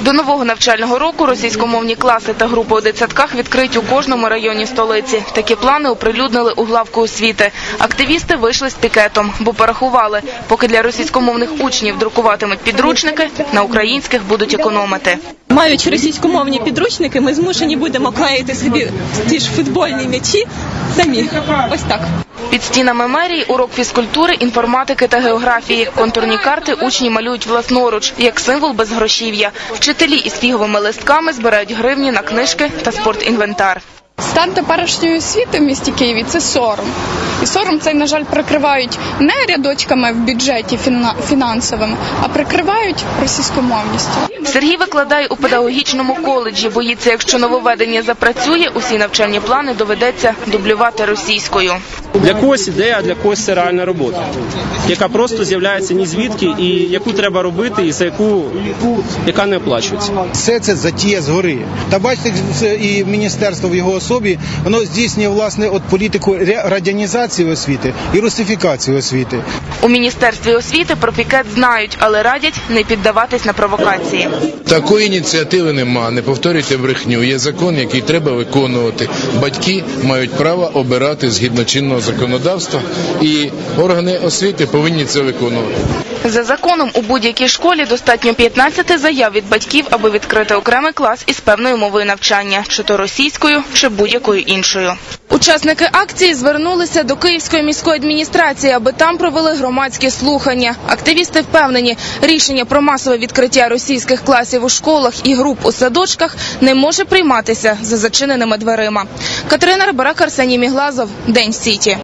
До нового навчального року російськомовні класи та групи у дитсадках відкриють у кожному районі столиці. Такі плани оприлюднили у главку освіти. Активісти вийшли з пікетом, бо порахували, поки для російськомовних учнів друкуватимуть підручники, на українських будуть економити. Маючи російськомовні підручники, ми змушені будемо клеїти собі ті ж футбольні м'ячі самі. Ось так. Під стінами мерії урок фізкультури, інформатики та географії. Контурні карти учні малюють власноруч, як символ безгрошів'я. Вчителі із фіговими листками збирають гривні на книжки та спортінвентар. Стан теперішньої освіти в місті Києві це сором. І сором цей, на жаль, прикривають не рядочками в бюджеті фіна- фінансовими, а прикривають російськомовністю. Сергій викладає у педагогічному коледжі. Боїться, якщо нововведення запрацює, усі навчальні плани доведеться дублювати російською. Для когось ідея, а для когось це реальна робота, яка просто з'являється ні звідки, і яку треба робити, і за яку яка не оплачується. Все це затія згори. Та бачите, і міністерство в його особі воно здійснює власне от політику радянізації освіти і русифікації освіти. У міністерстві освіти про пікет знають, але радять не піддаватись на провокації. Такої ініціативи нема. Не повторюйте брехню. Є закон, який треба виконувати. Батьки мають право обирати згідно чинного законодавства, і органи освіти повинні це виконувати. За законом у будь-якій школі достатньо 15 заяв від батьків, аби відкрити окремий клас із певною мовою навчання, чи то російською, чи будь-якою іншою. Учасники акції звернулися до Київської міської адміністрації, аби там провели громадські слухання. Активісти впевнені, рішення про масове відкриття російських класів у школах і груп у садочках не може прийматися за зачиненими дверима. Катерина Рибарак, Арсеній Міглазов, День Сіті.